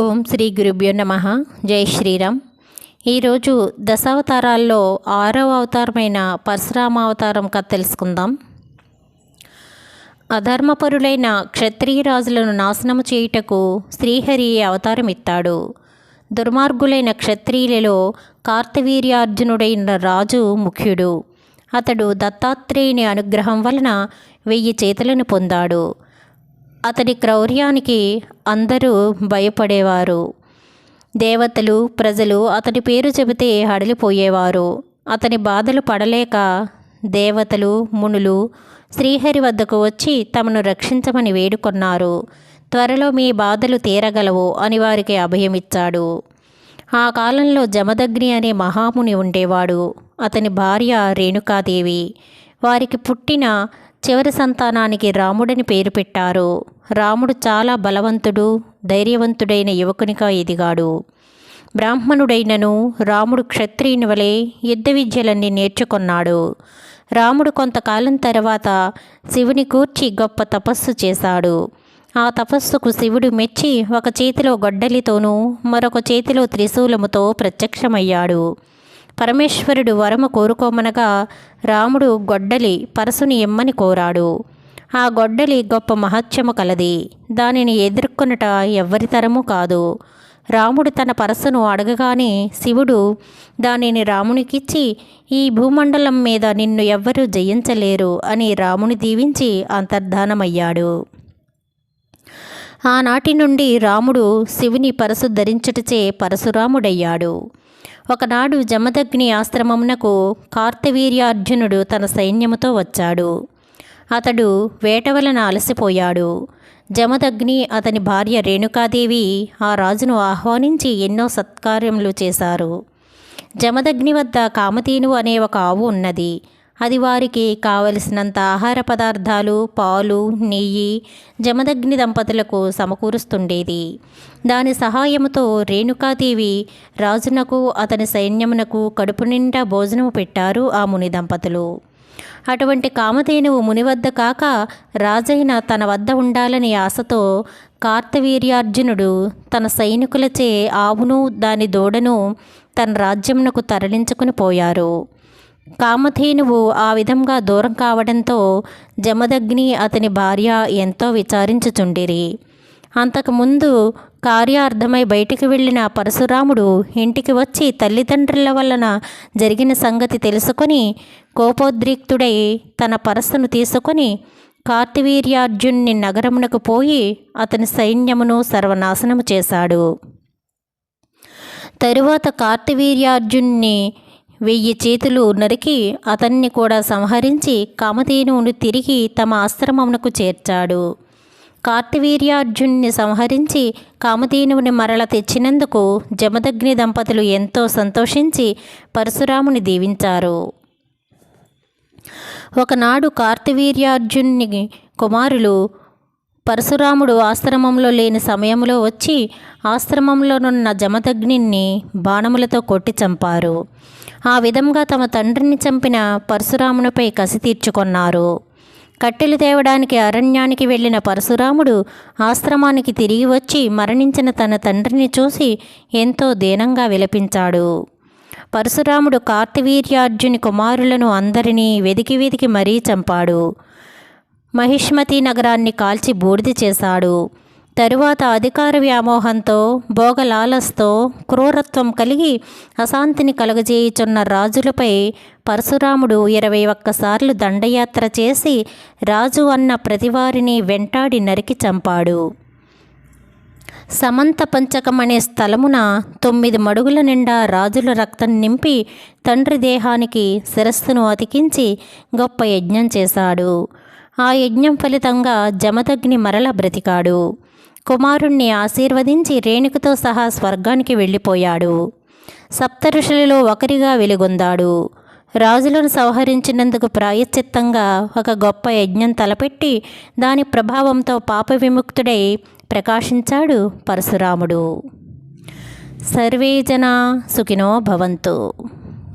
ఓం శ్రీ గురుభ్యో నమ. జై శ్రీరామ్. ఈరోజు దశావతారాల్లో ఆరవ అవతారమైన పరశురామ అవతారం కథ తెలుసుకుందాం. అధర్మపరులైన క్షత్రియ రాజులను నాశనము చేయుటకు శ్రీహరి అవతారం ఎత్తాడు దుర్మార్గులైన క్షత్రియులలో కార్తవీర్యార్జునుడైన రాజు ముఖ్యుడు. అతడు దత్తాత్రేయుని అనుగ్రహం వలన వెయ్యి చేతులను పొందాడు. అతడి క్రౌర్యానికి అందరూ భయపడేవారు. దేవతలు ప్రజలు అతని పేరు చెబితే హడలిపోయేవారు అతని బాధలు పడలేక దేవతలు మునులు శ్రీహరి వద్దకు వచ్చి తమను రక్షించమని వేడుకొన్నారు. త్వరలో మీ బాధలు తీరగలవు అని వారికి అభయమిచ్చాడు. ఆ కాలంలో జమదగ్ని అనే మహాముని ఉండేవాడు. అతని భార్య రేణుకాదేవి. వారికి పుట్టిన చివరి సంతానానికి రాముడని పేరు పెట్టారు. రాముడు చాలా బలవంతుడు ధైర్యవంతుడైన యువకునిగా ఎదిగాడు. బ్రాహ్మణుడైనను రాముడు క్షత్రియుని వలె యుద్ధ విద్యలన్నీ నేర్చుకున్నాడు. రాముడు కొంతకాలం తర్వాత శివుని కూర్చి గొప్ప తపస్సు చేశాడు. ఆ తపస్సుకు శివుడు మెచ్చి ఒక చేతిలో గొడ్డలితోనూ మరొక చేతిలో త్రిశూలముతో ప్రత్యక్షమయ్యాడు. పరమేశ్వరుడు వరము కోరుకోమనగా రాముడు గొడ్డలి పరసుని ఇమ్మని కోరాడు. ఆ గొడ్డలి గొప్ప మహత్యము కలది. దానిని ఎదుర్కొనుట ఎవ్వరి తరము కాదు. రాముడు తన పరసును అడగగానే శివుడు దానిని రామునికిచ్చి ఈ భూమండలం మీద నిన్ను ఎవ్వరూ జయించలేరు అని రాముని దీవించి అంతర్ధానమయ్యాడు. ఆనాటి నుండి రాముడు శివుని పరసు ధరించుటచే పరశురాముడయ్యాడు. ఒకనాడు జమదగ్ని ఆశ్రమమునకు కార్తవీర్యార్జునుడు తన సైన్యముతో వచ్చాడు. అతడు వేట వలన అలసిపోయాడు. జమదగ్ని అతని భార్య రేణుకాదేవి ఆ రాజును ఆహ్వానించి ఎన్నో సత్కార్యములు చేశారు. జమదగ్ని వద్ద కామతీను అనే ఒక ఆవు ఉన్నది. అది వారికి కావలసినంత ఆహార పదార్థాలు పాలు నెయ్యి జమదగ్ని దంపతులకు సమకూరుస్తుండేది. దాని సహాయముతో రేణుకాదేవి రాజునకు అతని సైన్యమునకు కడుపు నిండా భోజనము పెట్టారు ఆ ముని దంపతులు. అటువంటి కామధేనువు ముని వద్ద కాక రాజైన తన వద్ద ఉండాలని ఆశతో కార్తవీర్యార్జునుడు తన సైనికులచే ఆవును దాని దూడను తన రాజ్యమునకు తరలించుకుని పోయారు. కామధేనువు ఆ విధంగా దూరం కావడంతో జమదగ్ని అతని భార్య ఎంతో విచారించుచుండిరి. అంతకుముందు కార్యార్థమై బయటికి వెళ్ళిన పరశురాముడు ఇంటికి వచ్చి తల్లిదండ్రుల వలన జరిగిన సంగతి తెలుసుకొని కోపోద్రిక్తుడై తన పరస్సును తీసుకొని కార్తివీర్యార్జున్ని నగరమునకు పోయి అతని సైన్యమును సర్వనాశనము చేశాడు. తరువాత కార్తివీర్యార్జున్ని వెయ్యి చేతులు నరికి అతన్ని కూడా సంహరించి కామధేనువును తిరిగి తమ ఆశ్రమమునకు చేర్చాడు. కార్తవీర్యార్జున్ని సంహరించి కామధేనువుని మరల తెచ్చినందుకు జమదగ్ని దంపతులు ఎంతో సంతోషించి పరశురాముని దీవించారు. ఒకనాడు కార్తవీర్యార్జున్ని కుమారులు పరశురాముడు ఆశ్రమంలో లేని సమయంలో వచ్చి ఆశ్రమంలోనున్న జమదగ్నిని బాణములతో కొట్టి చంపారు. ఆ విధంగా తమ తండ్రిని చంపిన పరశురామునిపై కసి తీర్చుకొన్నారు. కట్టెలు తేవడానికి అరణ్యానికి వెళ్ళిన పరశురాముడు ఆశ్రమానికి తిరిగి వచ్చి మరణించిన తన తండ్రిని చూసి ఎంతో దీనంగా విలపించాడు. పరశురాముడు కార్తవీర్యార్జుని కుమారులను అందరినీ వెదికి వెదికి మరీ చంపాడు. మహిష్మతి నగరాన్ని కాల్చి బూడిద చేశాడు. తరువాత అధికార వ్యామోహంతో భోగలాలస్తో క్రూరత్వం కలిగి అశాంతిని కలుగజేయుచున్న రాజులపై పరశురాముడు ఇరవై ఒక్కసార్లు దండయాత్ర చేసి రాజు అన్న ప్రతివారిని వెంటాడి నరికి చంపాడు. సమంత పంచకం అనే స్థలమున తొమ్మిది మడుగుల నిండా రాజుల రక్తం నింపి తండ్రి దేహానికి శిరస్సును అతికించి గొప్ప యజ్ఞం చేశాడు. ఆ యజ్ఞం ఫలితంగా జమదగ్ని మరల బ్రతికాడు. కుమారుణ్ణి ఆశీర్వదించి రేణుకతో సహా స్వర్గానికి వెళ్ళిపోయాడు. సప్తఋషులలో ఒకరిగా వెలుగొందాడు. రాజులను సంహరించినందుకు ప్రాయశ్చిత్తంగా ఒక గొప్ప యజ్ఞం తలపెట్టి దాని ప్రభావంతో పాప విముక్తుడై ప్రకాశించాడు పరశురాముడు. సర్వే జనా సుఖినో భవంతు.